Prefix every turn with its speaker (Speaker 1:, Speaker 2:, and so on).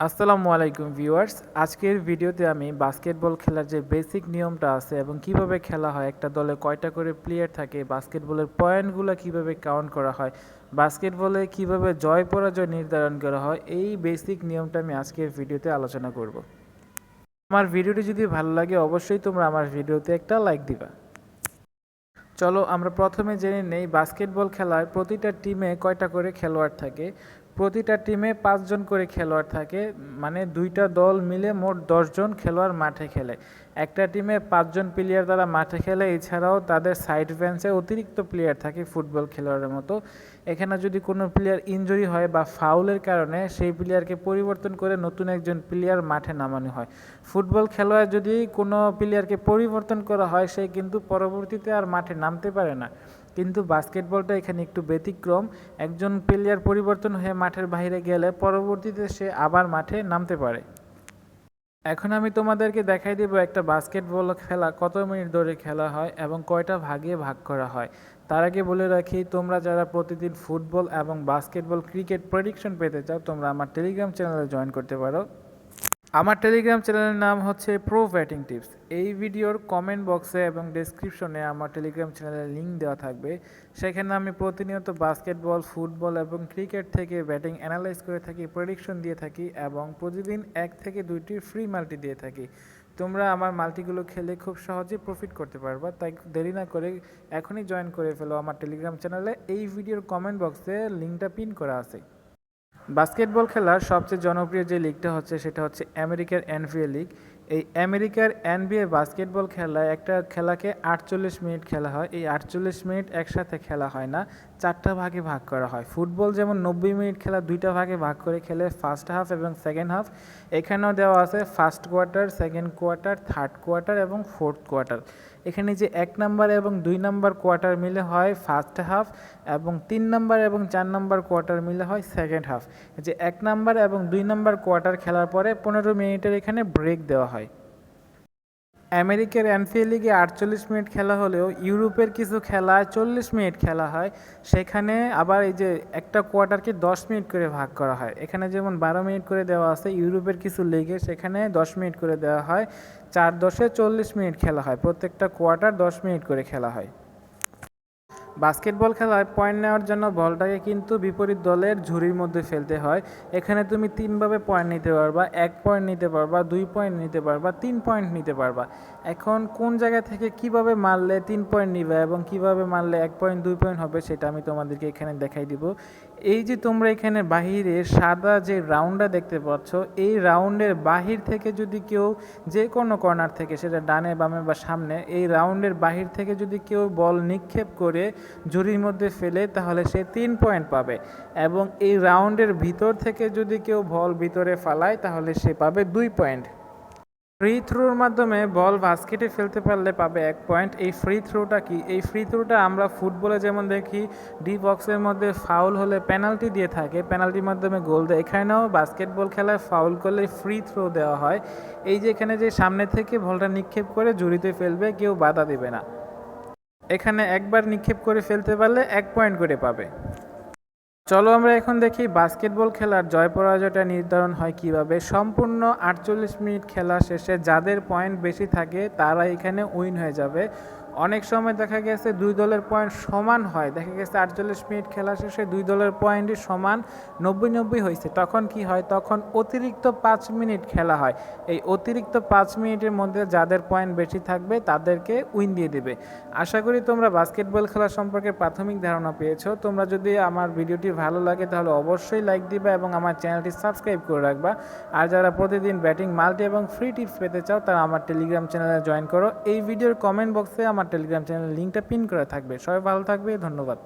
Speaker 1: আসসালামু আলাইকুম ভিউয়ার্স। আজকের ভিডিওতে আমি বাস্কেটবল খেলার যে বেসিক নিয়মটা আছে এবং কীভাবে খেলা হয়, একটা দলে কয়টা করে প্লেয়ার থাকে, বাস্কেটবলের পয়েন্টগুলো কীভাবে কাউন্ট করা হয়, বাস্কেটবলে কীভাবে জয় পরাজয় নির্ধারণ করা হয়, এই বেসিক নিয়মটা আমি আজকের ভিডিওতে আলোচনা করব। আমার ভিডিওটি যদি ভালো লাগে, অবশ্যই তোমরা আমার ভিডিওতে একটা লাইক দিবা। চলো আমরা প্রথমে জেনে নেই, বাস্কেটবল খেলায় প্রতিটা টিমে কয়টা করে খেলোয়াড় থাকে। প্রতিটা টিমে পাঁচজন করে খেলোয়াড় থাকে মানে দুইটা দল মিলে মোট দশজন খেলোয়াড় মাঠে খেলে। একটা টিমে পাঁচজন প্লেয়ার তারা মাঠে খেলে, এছাড়াও তাদের সাইড বেঞ্চে অতিরিক্ত প্লেয়ার থাকে ফুটবল খেলোয়াড়ের মতো। এখানে যদি কোনো প্লেয়ার ইনজুরি হয় বা ফাউলের কারণে, সেই প্লেয়ারকে পরিবর্তন করে নতুন একজন প্লেয়ার মাঠে নামানো হয়। ফুটবল খেলোয়াড় যদি কোনো প্লেয়ারকে পরিবর্তন করা হয়, সে কিন্তু পরবর্তীতে আর মাঠে নামতে পারে না। কিন্তু বাস্কেটবলটা এখানে একটু ব্যতিক্রম। একজন প্লেয়ার পরিবর্তন হয়ে মাঠের বাইরে গেলে পরবর্তীতে সে আবার মাঠে নামতে পারে। এখন আমি তোমাদেরকে দেখাই দেব একটা বাস্কেটবল খেলা কত মিনিট ধরে খেলা হয় এবং কয়টা ভাগে ভাগ করা হয়। তার আগে বলে রাখি, তোমরা যারা প্রতিদিন ফুটবল এবং বাস্কেটবল ক্রিকেট প্রেডিকশন পেতে চাও, তোমরা আমার টেলিগ্রাম চ্যানেলে জয়েন করতে পারো। আমার টেলিগ্রাম চ্যানেলের নাম হচ্ছে প্রো ব্যাটিং টিপস এই ভিডিওর কমেন্ট বক্সে এবং ডেসক্রিপশনে আমার টেলিগ্রাম চ্যানেলের লিঙ্ক দেওয়া থাকবে। সেখানে আমি প্রতিনিয়ত বাস্কেটবল ফুটবল এবং ক্রিকেট থেকে ব্যাটিং অ্যানালাইজ করে থাকি প্রেডিকশন দিয়ে থাকি এবং প্রতিদিন এক থেকে দুইটি ফ্রি মাল্টি দিয়ে থাকি। তোমরা আমার মাল্টিগুলো খেলে খুব সহজে প্রফিট করতে পারবা। তাই দেরি না করে এখনই জয়েন করে ফেলো আমার টেলিগ্রাম চ্যানেলে এই ভিডিওর কমেন্ট বক্সে লিঙ্কটা পিন করা আছে। বাস্কেটবল খেলার সবচেয়ে জনপ্রিয় যে লিগটা হচ্ছে সেটা হচ্ছে আমেরিকার এনফিএ লিগ এই আমেরিকার এনবিএ বাস্কেটবল খেলায় একটা খেলাকে আটচল্লিশ মিনিট খেলা হয়। এই আটচল্লিশ মিনিট একসাথে খেলা হয় না। চারটা ভাগে ভাগ করা হয়। ফুটবল যেমন নব্বই মিনিট খেলা দুইটা ভাগে ভাগ করে খেলে ফার্স্ট হাফ এবং সেকেন্ড হাফ এখানেও দেওয়া আছে first quarter second quarter third quarter এবং ফোর্থ কোয়ার্টার এখানে যে এক নাম্বার এবং দুই নাম্বার কোয়ার্টার মিলে হয় ফার্স্ট হাফ এবং তিন নাম্বার এবং চার নাম্বার কোয়ার্টার মিলে হয় সেকেন্ড হাফ যে এক নাম্বার এবং দুই নাম্বার কোয়ার্টার খেলার পরে পনেরো মিনিটের এখানে ব্রেক দেওয়া হয়। আমেরিকার এনফিএল লিগে আটচল্লিশ মিনিট খেলা হলেও ইউরোপের কিছু খেলা চল্লিশ মিনিট খেলা হয়। সেখানে আবার এই যে একটা কোয়ার্টারকে দশ মিনিট করে ভাগ করা হয়। এখানে যেমন বারো মিনিট করে দেওয়া আছে, ইউরোপের কিছু লিগে সেখানে দশ মিনিট করে দেওয়া হয়। চার দশে চল্লিশ মিনিট খেলা হয়। প্রত্যেকটা কোয়ার্টার দশ মিনিট করে খেলা হয়। বাস্কেটবল খেলায় পয়েন্ট নেওয়ার জন্য বলটাকে কিন্তু বিপরীত দলের ঝুড়ির মধ্যে ফেলতে হয়। এখানে তুমি তিনভাবে পয়েন্ট নিতে পারবা। এক পয়েন্ট নিতে পারবা, দুই পয়েন্ট নিতে পারবা, তিন পয়েন্ট নিতে পারবা। এখন কোন জায়গা থেকে কীভাবে মারলে তিন পয়েন্ট নিবে এবং কীভাবে মারলে এক পয়েন্ট দুই পয়েন্ট হবে সেটা আমি তোমাদেরকে এখানে দেখাই দিব। এই যে তোমরা এখানে বাহিরে সাদা যে রাউন্ডটা দেখতে পাচ্ছ, এই রাউন্ডের বাহির থেকে যদি কেউ যে কোনো কর্নার থেকে, সেটা ডানে বামে বা সামনে, এই রাউন্ডের বাহির থেকে যদি কেউ বল নিক্ষেপ করে ঝুড়ির মধ্যে ফেলে তাহলে সে তিন পয়েন্ট পাবে এবং এই রাউন্ডের ভিতর থেকে যদি কেউ বল ভিতরে ফালায় তাহলে সে পাবে দুই পয়েন্ট ফ্রি থ্রোর মাধ্যমে বল বাস্কেটে ফেলতে পারলে পাবে এক পয়েন্ট এই ফ্রি থ্রোটা কি? এই ফ্রি থ্রোটা আমরা ফুটবলে যেমন দেখি ডি বক্সের মধ্যে ফাউল হলে পেনাল্টি দিয়ে থাকে। পেনাল্টির মাধ্যমে গোল দেয়। এখানেও বাস্কেটবল খেলায় ফাউল করলে ফ্রি থ্রো দেওয়া হয়। এই যে এখানে যে সামনে থেকে বলটা নিক্ষেপ করে জুড়িতে ফেলবে, কেউ বাধা দেবে না। এখানে একবার নিক্ষেপ করে ফেলতে পারলে এক পয়েন্ট করে পাবে। চলো আমরা এখন দেখি বাস্কেটবল খেলার জয় পরাজয়টা নির্ধারণ হয় কীভাবে। সম্পূর্ণ আটচল্লিশ মিনিট খেলা শেষে যাদের পয়েন্ট বেশি থাকে, তারা এখানে উইন হয়ে যাবে। অনেক সময় দেখা গেছে দুই দলের পয়েন্ট সমান হয়। দেখা গেছে আটচল্লিশ মিনিট খেলা শেষে দুই দলের পয়েন্টই সমান নব্বই নব্বই হয়েছে। তখন কি হয়? তখন অতিরিক্ত পাঁচ মিনিট খেলা হয়। এই অতিরিক্ত পাঁচ মিনিটের মধ্যে যাদের পয়েন্ট বেশি থাকবে, তাদেরকে উইন দিয়ে দেবে। আশা করি তোমরা বাস্কেটবল খেলা সম্পর্কে প্রাথমিক ধারণা পেয়েছ। তোমরা যদি আমার ভিডিওটি ভালো লাগে, তাহলে অবশ্যই লাইক দিবে এবং আমার চ্যানেলটি সাবস্ক্রাইব করে রাখবা। আর যারা প্রতিদিন ব্যাটিং মাল্টি এবং ফ্রি টিপস পেতে চাও, তারা আমার টেলিগ্রাম চ্যানেলে জয়েন করো। এই ভিডিওর কমেন্ট বক্সে আমার টেলিগ্রাম চ্যানেলের লিঙ্কটা পিন করা থাকবে। সবাই ভালো থাকবে ধন্যবাদ।